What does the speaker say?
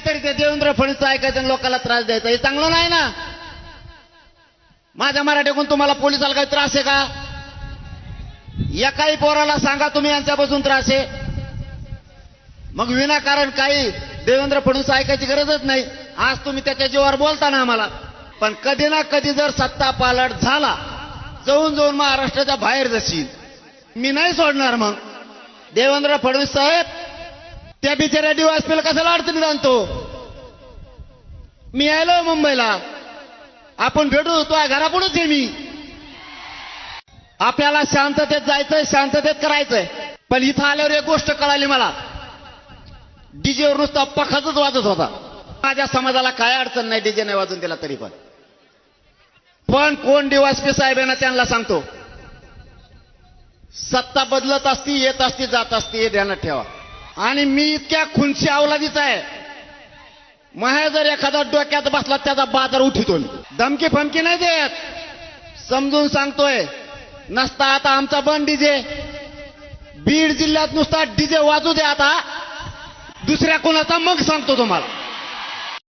काहीतरी ते देवेंद्र फडणवीस ऐकायचं आणि लोकांना त्रास द्यायचा. हे चांगलं नाही ना? माझ्या मराठीकडून तुम्हाला पोलिसाला काही त्रास आहे का? एकाही पोराला सांगा तुम्ही यांच्यापासून त्रास आहे. मग विनाकारण काही देवेंद्र फडणवीस ऐकायची गरजच नाही. आज तुम्ही त्याच्या जीवावर बोलता ना आम्हाला. पण कधी ना कधी जर सत्ता पालट झाला जाऊन जाऊन महाराष्ट्राच्या बाहेर जशी मी नाही सोडणार मग. देवेंद्र फडणवीस साहेब त्या बिचाऱ्या डीवायसपीला कशाला अडचणीत आणतो? मी आलो मुंबईला. आपण भेटू तो घरापुढेच आहे मी. आपल्याला शांततेत जायचंय शांततेत करायचंय. पण इथं आल्यावर एक गोष्ट कळाली मला. डीजेवर नुसता पखातच वाजत होता. माझ्या समाजाला काय अडचण नाही डीजे नाही वाजून दिला तरी पण. पण कोण डिवासपी साहेब आहे त्यांना सांगतो. सत्ता बदलत असती येत असती जात असती हे ध्यानात ठेवा. आणि मी इतक्या खुनशी अवलादीचा आहे. माहे जर एखादा डोक्यात बसला त्याचा बाजार उठितो धमकी फमकी नाही देत. समजून सांगतोय नसता आता आमचा बंद डीजे. बीड जिल्ह्यात नुसता डीजे वाजू दे आता. दुसऱ्या कोणाचा मग सांगतो तुम्हाला.